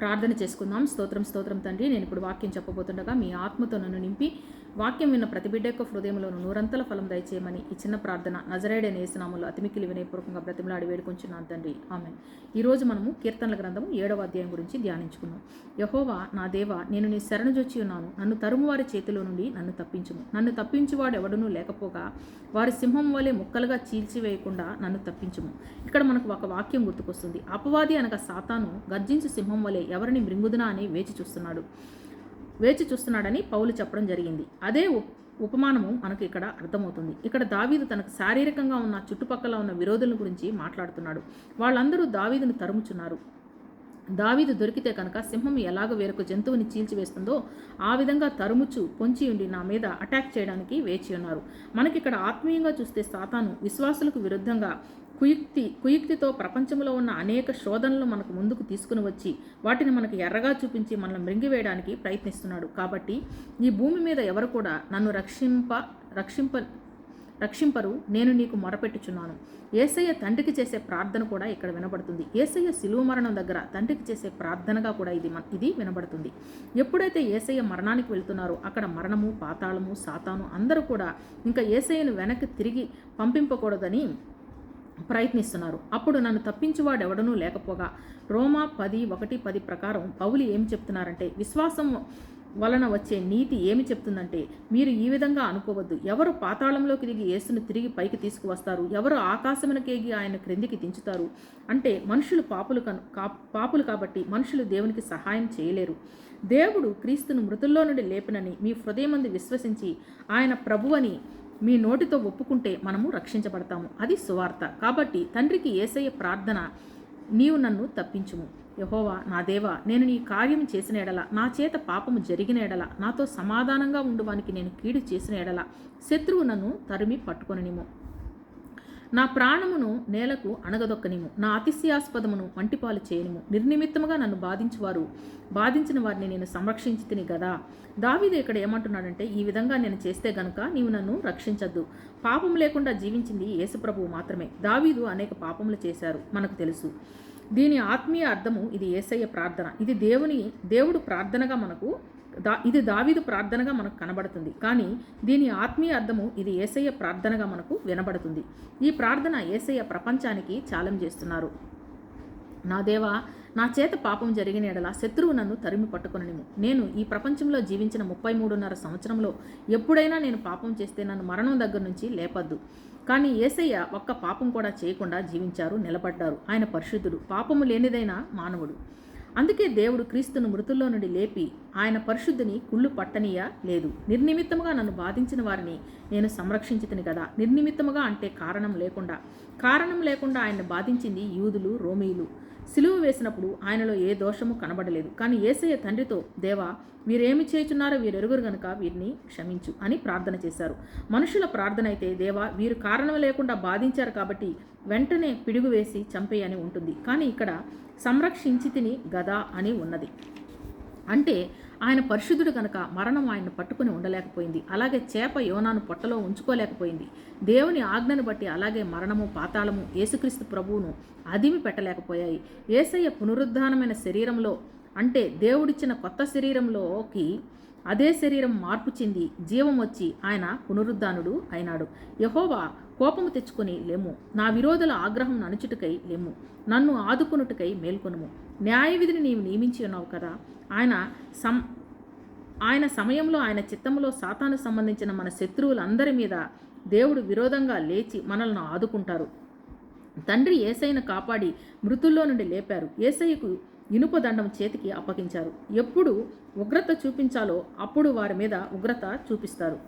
ప్రార్థన చేసుకుందాం. స్తోత్రం స్తోత్రం తండ్రి. నేను ఇప్పుడు వాక్యం చెప్పబోతుండగా మీ ఆత్మతో నన్ను నింపి వాక్యం విన్న ప్రతి బిడ్డ యొక్క హృదయంలోను నూరంతల ఫలం దయచేయమని ఈ చిన్న ప్రార్థన నజరేడే నేసనాములు అతిమికిలి వినయపూర్వకంగా బ్రతిమలాడి వేడుకొంచున్నాను తండ్రి. ఆమె ఈరోజు మనము కీర్తనల గ్రంథము ఏడవ అధ్యాయం గురించి ధ్యానించుకున్నాం. యహోవా నా దేవ నేను నీ శరణజొచ్చి ఉన్నాను. నన్ను తరుమువారి చేతిలో నుండి నన్ను తప్పించుము. నన్ను తప్పించువాడు ఎవడునూ లేకపోగా వారి సింహం వలె ముక్కలుగా చీల్చివేయకుండా నన్ను తప్పించుము. ఇక్కడ మనకు ఒక వాక్యం గుర్తుకొస్తుంది. అపవాది అనగా సాతాను గర్జించు సింహం వలె ఎవరిని మృంగుదునా అని వేచి చూస్తున్నాడు. వేచి చూస్తున్నాడని పౌలు చెప్పడం జరిగింది. అదే ఉప్- ఉపమానము మనకు ఇక్కడ అర్థమవుతుంది. ఇక్కడ దావీదు తనకు శారీరకంగా ఉన్న చుట్టుపక్కల ఉన్న విరోధుల గురించి మాట్లాడుతున్నాడు. వాళ్ళందరూ దావీదును తరుముచున్నారు. దావీదు దొరికితే కనుక సింహం ఎలాగ వేరొక జంతువుని చీల్చివేస్తుందో ఆ విధంగా తరుముచు పొంచి ఉండి నా మీద అటాక్ చేయడానికి వేచి ఉన్నారు. మనకిక్కడ ఆత్మీయంగా చూస్తే సాతాను విశ్వాసులకు విరుద్ధంగా కుయుక్తి కుయుక్తితో ప్రపంచంలో ఉన్న అనేక శోధనలు మనకు ముందుకు తీసుకుని వచ్చి వాటిని మనకు ఎర్రగా చూపించి మనల్ని మృంగివేయడానికి ప్రయత్నిస్తున్నాడు. కాబట్టి ఈ భూమి మీద ఎవరు కూడా నన్ను రక్షింప రక్షింప రక్షింపరు నేను నీకు మొరపెట్టుచున్నాను. ఏసయ్య తండ్రికి చేసే ప్రార్థన కూడా ఇక్కడ వినబడుతుంది. ఏసయ్య శిలువ మరణం దగ్గర తండ్రికి చేసే ప్రార్థనగా కూడా ఇది ఇది వినబడుతుంది. ఎప్పుడైతే ఏసయ్య మరణానికి వెళ్తున్నారో అక్కడ మరణము పాతాళము సాతాను అందరూ కూడా ఇంకా ఏసయ్యను వెనక్కి తిరిగి పంపింపకూడదని ప్రయత్నిస్తున్నారు. అప్పుడు నన్ను తప్పించువాడు ఎవడనూ లేకపోగా రోమా పది ఒకటి పది ప్రకారం పౌలు ఏమి చెప్తున్నారంటే విశ్వాసం వలన వచ్చే నీతి ఏమి చెప్తుందంటే మీరు ఈ విధంగా అనుకోవద్దు. ఎవరు పాతాళంలోకి దిగి యేసును తిరిగి పైకి తీసుకువస్తారు? ఎవరు ఆకాశమునకేగి ఆయన క్రిందికి దించుతారు? అంటే మనుషులు పాపులు కను కా- పాపులు కాబట్టి మనుషులు దేవునికి సహాయం చేయలేరు. దేవుడు క్రీస్తును మృతుల్లో నుండి లేపినని మీ హృదయమందు విశ్వసించి ఆయన ప్రభువని మీ నోటితో ఒప్పుకుంటే మనము రక్షించబడతాము. అది సువార్త. కాబట్టి తండ్రికి ఏసయ్య ప్రార్థన నీవు నన్ను తప్పించుము. యహోవా నా దేవా నేను నీ కార్యం చేసిన ఎడల నా చేత పాపము జరిగిన ఎడల నాతో సమాధానంగా ఉండువానికి నేను కీడు చేసిన ఎడల శత్రువు నన్ను తరిమి పట్టుకొనిము నా ప్రాణమును నేలకు అణగదొక్కనిము నా అతిశయాస్పదమును వంటిపాలు చేయనిము నిర్నిమిత్తముగా నన్ను బాధించువారు బాధించిన వారిని నేను సంరక్షించి తిని గదా. దావీదు ఇక్కడ ఏమంటున్నాడంటే ఈ విధంగా నేను చేస్తే గనుక నీవు నన్ను రక్షించద్దు. పాపం లేకుండా జీవించింది యేసుప్రభువు మాత్రమే. దావీదు అనేక పాపములు చేశారు మనకు తెలుసు. దీని ఆత్మీయ అర్థము ఇది ఏసయ్య ప్రార్థన. ఇది దేవుని దేవుడు ప్రార్థనగా మనకు దా ఇది దావీదు ప్రార్థనగా మనకు కనబడుతుంది. కానీ దీని ఆత్మీయ అర్థము ఇది ఏసయ్య ప్రార్థనగా మనకు వినబడుతుంది. ఈ ప్రార్థన ఏసయ్య ప్రపంచానికి చాలం చేస్తున్నారు. నా దేవా నా చేత పాపం జరిగిన ఎడల శత్రువు నన్ను తరిమి పట్టుకొననిము నేను ఈ ప్రపంచంలో జీవించిన ముప్పై మూడున్నర సంవత్సరంలో ఎప్పుడైనా నేను పాపం చేస్తే నన్ను మరణం దగ్గర నుంచి లేపద్దు. కానీ ఏసయ్య ఒక్క పాపం కూడా చేయకుండా జీవించారు నిలబడ్డారు. ఆయన పరిశుద్ధుడు. పాపము లేనిదైన మానవుడు. అందుకే దేవుడు క్రీస్తును మృతుల్లో నుండి లేపి ఆయన పరిశుద్ధిని కుళ్ళు పట్టనీయ లేదు. నిర్నిమిత్తముగా నన్ను బాధించిన వారిని నేను సంరక్షించితిని కదా నిర్నిమిత్తముగా అంటే కారణం లేకుండా. కారణం లేకుండా ఆయన బాధించింది యూదులు రోమీయులు సిలువ వేసినప్పుడు ఆయనలో ఏ దోషము కనబడలేదు. కానీ ఏసయ్య తండ్రితో దేవా వీరేమి చేయుచున్నారో వీరెరుగురు గనుక వీరిని క్షమించు అని ప్రార్థన చేశారు. మనుషుల ప్రార్థన అయితే దేవా వీరు కారణం లేకుండా బాధించారు కాబట్టి వెంటనే పిడుగు వేసి చంపేయని ఉంటుంది. కానీ ఇక్కడ సంరక్షించి తిని గదా అని ఉన్నది. అంటే ఆయన పరిశుద్ధుడు కనుక మరణం ఆయన్ను పట్టుకుని ఉండలేకపోయింది. అలాగే చేప యోనాను పొట్టలో ఉంచుకోలేకపోయింది. దేవుని ఆజ్ఞను బట్టి అలాగే మరణము పాతాళము యేసుక్రీస్తు ప్రభువును అదిమి పెట్టలేకపోయాయి. ఏసయ్య పునరుద్ధానమైన శరీరంలో అంటే దేవుడిచ్చిన కొత్త శరీరంలోకి అదే శరీరం మార్పు చెంది జీవం వచ్చి ఆయన పునరుద్ధానుడు అయినాడు. యహోవా కోపము తెచ్చుకొని లేము. నా విరోధుల ఆగ్రహం ననుచుటకై లేము. నన్ను ఆదుకునుటకై మేల్కొనుము. న్యాయవిధిని నీవు నియమించి ఉన్నావు కదా? ఆయన సం ఆయన సమయంలో ఆయన చిత్తంలో సాతాను సంబంధించిన మన శత్రువులందరి మీద దేవుడు విరోధంగా లేచి మనల్ని ఆదుకుంటారు. తండ్రి ఏసైను కాపాడి మృతుల్లో నుండి లేపారు. ఏసయ్యకు ఇనుప దండం చేతికి అప్పగించారు. ఎప్పుడు ఉగ్రత చూపించాలో అప్పుడు వారి మీద ఉగ్రత చూపిస్తారు.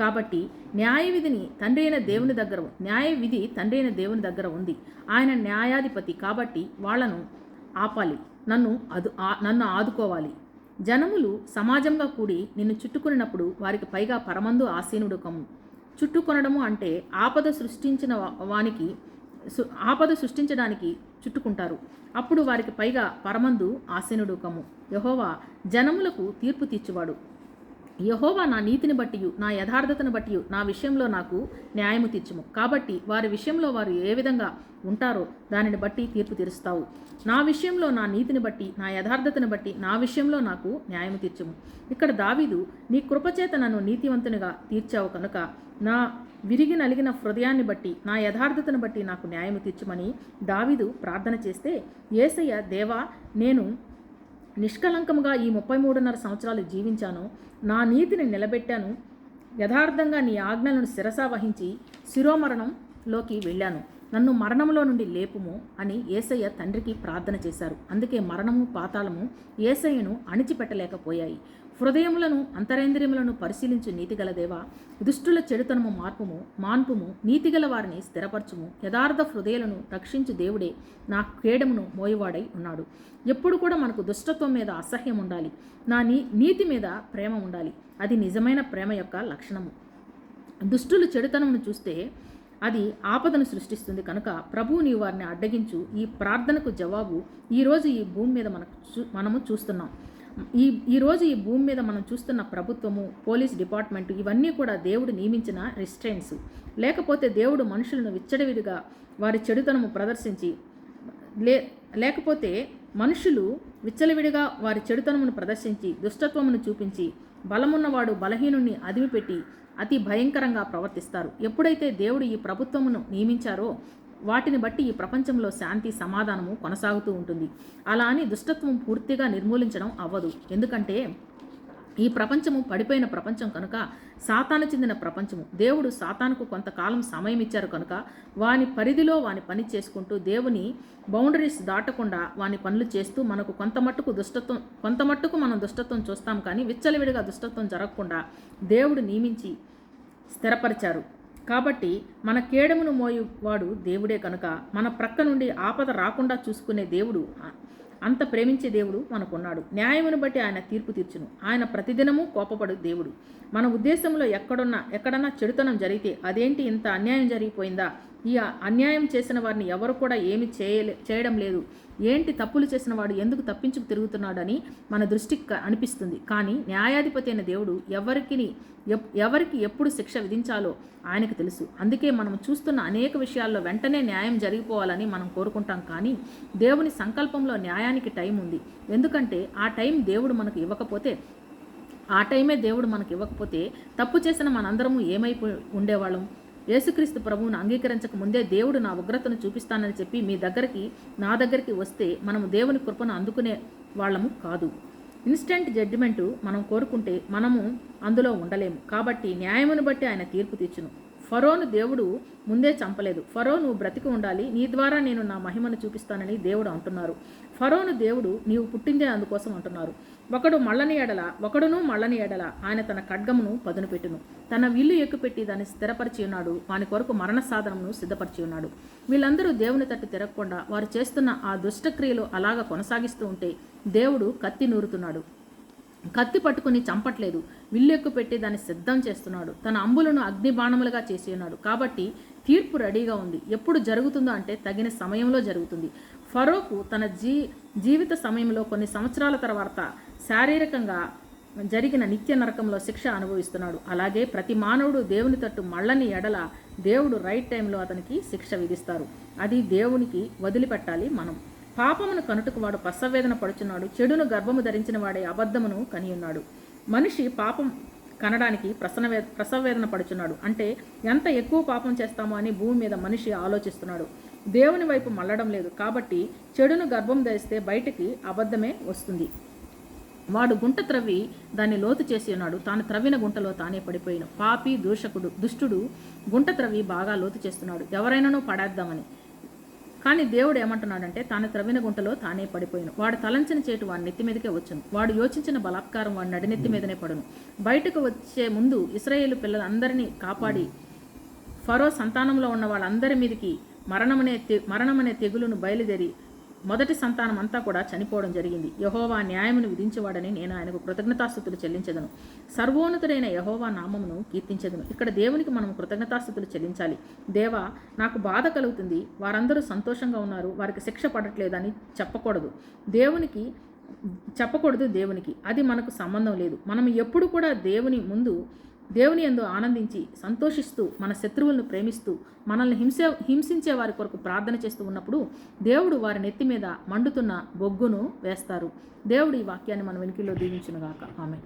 కాబట్టి న్యాయ విధిని తండ్రి అయిన దేవుని దగ్గర న్యాయ విధి తండ్రి అయిన దేవుని దగ్గర ఉంది. ఆయన న్యాయాధిపతి కాబట్టి వాళ్ళను ఆపాలి. నన్ను అదు ఆ- నన్ను ఆదుకోవాలి. జనములు సమాజంగా కూడి నిన్ను చుట్టుకున్నప్పుడు వారికి పైగా పరమందు ఆసీనుడు కమ్ము చుట్టుకొనడము అంటే ఆపద సృష్టించిన వానికి ఆపద సృష్టించడానికి చుట్టుకుంటారు. అప్పుడు వారికి పైగా పరమందు ఆసీనుడు కము యహోవా జనములకు తీర్పు తీర్చువాడు. యహోవా నా నీతిని బట్టి నా యథార్థతను బట్టి నా విషయంలో నాకు న్యాయము తీర్చుము. కాబట్టి వారి విషయంలో వారు ఏ విధంగా ఉంటారో దానిని బట్టి తీర్పు తీరుస్తావు. నా విషయంలో నా నీతిని బట్టి నా యథార్థతను బట్టి నా విషయంలో నాకు న్యాయము తీర్చుము. ఇక్కడ దావీదు నీ కృపచేత నన్ను నీతివంతునిగా తీర్చావు కనుక నా విరిగి నలిగిన హృదయాన్ని బట్టి నా యథార్థతను బట్టి నాకు న్యాయము తీర్చుమని దావిదు ప్రార్థన చేస్తే ఏసయ్య దేవా నేను నిష్కలంకముగా ఈ ముప్పై మూడున్నర సంవత్సరాలు జీవించాను. నా నీతిని నిలబెట్టాను. యథార్థంగా నీ ఆజ్ఞలను శిరసా వహించి శిరోమరణంలోకి వెళ్ళాను. నన్ను మరణంలో నుండి లేపుము అని ఏసయ్య తండ్రికి ప్రార్థన చేశారు. అందుకే మరణము పాతాళము ఏసయ్యను అణిచిపెట్టలేకపోయాయి. హృదయములను అంతరేంద్రియములను పరిశీలించు నీతిగల దేవా దుష్టుల చెడుతనము మార్పుము మాన్పుము నీతిగల వారిని స్థిరపరచుము. యథార్థ హృదయాలను రక్షించు దేవుడే నా కేడమును మోయవాడై ఉన్నాడు. ఎప్పుడు కూడా మనకు దుష్టత్వం మీద అసహ్యం ఉండాలి. నా నీ నీతి మీద ప్రేమ ఉండాలి. అది నిజమైన ప్రేమ యొక్క లక్షణము. దుష్టులు చెడుతనమును చూస్తే అది ఆపదను సృష్టిస్తుంది కనుక ప్రభువు నీ వారిని అడ్డగించు. ఈ ప్రార్థనకు జవాబు ఈరోజు ఈ భూమి మీద మనకు చూ మనము చూస్తున్నాం. ఈ ఈరోజు ఈ భూమి మీద మనం చూస్తున్న ప్రభుత్వము పోలీస్ డిపార్ట్మెంట్ ఇవన్నీ కూడా దేవుడు నియమించిన రిస్ట్రైన్స్ లేకపోతే దేవుడు మనుషులను విచ్చడవిడిగా వారి చెడుతనము ప్రదర్శించి లే లేకపోతే మనుషులు విచ్చలవిడిగా వారి చెడుతనమును ప్రదర్శించి దుష్టత్వమును చూపించి బలమున్నవాడు బలహీనుణ్ణి అదిమిపెట్టి అతి భయంకరంగా ప్రవర్తిస్తారు. ఎప్పుడైతే దేవుడు ఈ ప్రభుత్వమును నియమించారో వాటిని బట్టి ఈ ప్రపంచంలో శాంతి సమాధానము కొనసాగుతూ ఉంటుంది. అలా అని దుష్టత్వం పూర్తిగా నిర్మూలించడం అవ్వదు. ఎందుకంటే ఈ ప్రపంచము పడిపోయిన ప్రపంచం కనుక సాతాను చెందిన ప్రపంచము. దేవుడు సాతానుకు కొంతకాలం సమయం ఇచ్చారు కనుక వాని పరిధిలో వాని పని చేసుకుంటూ దేవుని బౌండరీస్ దాటకుండా వాని పనులు చేస్తూ మనకు కొంత మట్టుకు దుష్టత్వం కొంత మట్టుకు మనం దుష్టత్వం చూస్తాం కానీ విచ్చలవిడిగా దుష్టత్వం జరగకుండా దేవుడు నియమించి స్థిరపరిచారు. కాబట్టి మన కేడమును మోయువాడు దేవుడే కనుక మన ప్రక్క నుండి ఆపద రాకుండా చూసుకునే దేవుడు అంత ప్రేమించే దేవుడు మనకున్నాడు. న్యాయమును బట్టి ఆయన తీర్పు తీర్చును. ఆయన ప్రతిదినము కోపపడు దేవుడు. మన ఉద్దేశంలో ఎక్కడున్నా ఎక్కడన్నా చెడుతనం జరిగితే అదేంటి ఇంత అన్యాయం జరిగిపోయిందా? ఈ అన్యాయం చేసిన వారిని ఎవరు కూడా ఏమి చేయలే చేయడం లేదు. ఏంటి తప్పులు చేసిన వాడు ఎందుకు తప్పించుకు తిరుగుతున్నాడని మన దృష్టికి అనిపిస్తుంది. కానీ న్యాయాధిపతి అయిన దేవుడు ఎవరికి ఎవరికి ఎప్పుడు శిక్ష విధించాలో ఆయనకు తెలుసు. అందుకే మనం చూస్తున్న అనేక విషయాల్లో వెంటనే న్యాయం జరిగిపోవాలని మనం కోరుకుంటాం. కానీ దేవుని సంకల్పంలో న్యాయానికి టైం ఉంది. ఎందుకంటే ఆ టైం దేవుడు మనకు ఇవ్వకపోతే ఆ టైమే దేవుడు మనకు ఇవ్వకపోతే తప్పు చేసిన మనందరము ఏమైపోయి ఉండేవాళ్ళం? యేసుక్రీస్తు ప్రభువును అంగీకరించక ముందే దేవుడు నా ఉగ్రతను చూపిస్తానని చెప్పి మీ దగ్గరికి నా దగ్గరికి వస్తే మనము దేవుని కృపను అందుకునే వాళ్ళము కాదు. ఇన్స్టెంట్ జడ్జిమెంటు మనం కోరుకుంటే మనము అందులో ఉండలేము. కాబట్టి న్యాయమును బట్టి ఆయన తీర్పు తీర్చును. ఫరోను దేవుడు ముందే చంపలేదు. ఫరో నువ్వు బ్రతికి ఉండాలి. నీ ద్వారా నేను నా మహిమను చూపిస్తానని దేవుడు అంటున్నారు. ఫరోను దేవుడు నీవు పుట్టిందే అందుకోసం అంటున్నారు. ఒకడు మళ్ళని ఎడల ఒకడును మళ్ళని ఎడల ఆయన తన ఖడ్గమును పదును పెట్టును తన విల్లు ఎక్కుపెట్టి దాన్ని స్థిరపరిచి ఉన్నాడు. వాని కొరకు మరణ సాధనమును సిద్ధపరిచి ఉన్నాడు. వీళ్ళందరూ దేవుని తట్టు తిరగకుండా వారు చేస్తున్న ఆ దుష్టక్రియలు అలాగ కొనసాగిస్తూ ఉంటే దేవుడు కత్తి నూరుతున్నాడు. కత్తి పట్టుకుని చంపట్లేదు. విల్లెక్కు పెట్టి దాన్ని సిద్ధం చేస్తున్నాడు. తన అంబులను అగ్ని బాణములుగా చేసి ఉన్నాడు. కాబట్టి తీర్పు రెడీగా ఉంది. ఎప్పుడు జరుగుతుందో అంటే తగిన సమయంలో జరుగుతుంది. ఫరోకు తన జీ జీవిత సమయంలో కొన్ని సంవత్సరాల తర్వాత శారీరకంగా జరిగిన నిత్య నరకంలో శిక్ష అనుభవిస్తున్నాడు. అలాగే ప్రతి మానవుడు దేవుని తట్టు మళ్ళని ఎడల దేవుడు రైట్ టైంలో అతనికి శిక్ష విధిస్తారు. అది దేవునికి వదిలిపెట్టాలి మనం. పాపమును కనుటకు వాడు పసవేదన పడుచున్నాడు చెడును గర్భము ధరించిన వాడే అబద్ధమును కనియున్నాడు. మనిషి పాపం కనడానికి ప్రసనవే ప్రసవేదన పడుచున్నాడు. అంటే ఎంత ఎక్కువ పాపం చేస్తామో అని భూమి మీద మనిషి ఆలోచిస్తున్నాడు. దేవుని వైపు మళ్ళడం లేదు. కాబట్టి చెడును గర్భం ధరిస్తే బయటికి అబద్ధమే వస్తుంది. వాడు గుంట త్రవ్వి దాన్ని లోతు చేసి ఉన్నాడు. తాను త్రవ్విన గుంటలో తానే పడిపోయిన. పాపి దూషకుడు దుష్టుడు గుంట త్రవ్వి బాగా లోతు చేస్తున్నాడు. ఎవరైనానూ పడేద్దామని. కానీ దేవుడు ఏమంటున్నాడంటే తాను త్రవ్విన గుంటలో తానే పడిపోయాను. వాడు తలంచిన చేటు వాడి నెత్తి మీదకే వచ్చును. వాడు యోచించిన బలాత్కారం వాడి నడినెత్తి మీదనే పడును. బయటకు వచ్చే ముందు ఇస్రాయేల్ పిల్లలందరినీ కాపాడి ఫరో సంతానంలో ఉన్న వాళ్ళందరి మీదకి మరణమనే మరణమనే తెగులును బయలుదేరి మొదటి సంతానం అంతా కూడా చనిపోవడం జరిగింది. యహోవా న్యాయమును విధించేవాడని నేను ఆయనకు కృతజ్ఞతాస్థుతులు చెల్లించదను. సర్వోన్నతుడైన యహోవా నామమును కీర్తించదను. ఇక్కడ దేవునికి మనం కృతజ్ఞతాస్థుతులు చెల్లించాలి. దేవా నాకు బాధ కలుగుతుంది. వారందరూ సంతోషంగా ఉన్నారు. వారికి శిక్ష పడట్లేదని చెప్పకూడదు. దేవునికి చెప్పకూడదు దేవునికి. అది మనకు సంబంధం లేదు. మనం ఎప్పుడు కూడా దేవుని ముందు దేవుని ఎందు ఆనందించి సంతోషిస్తూ మన శత్రువులను ప్రేమిస్తూ మనల్ని హింస హింసించే వారి కొరకు ప్రార్థన చేస్తూ ఉన్నప్పుడు దేవుడు వారి నెత్తి మీద మండుతున్న బొగ్గును వేస్తారు. దేవుడు ఈ వాక్యాన్ని మన వెనుకల్లో దీవించునుగాక. ఆమె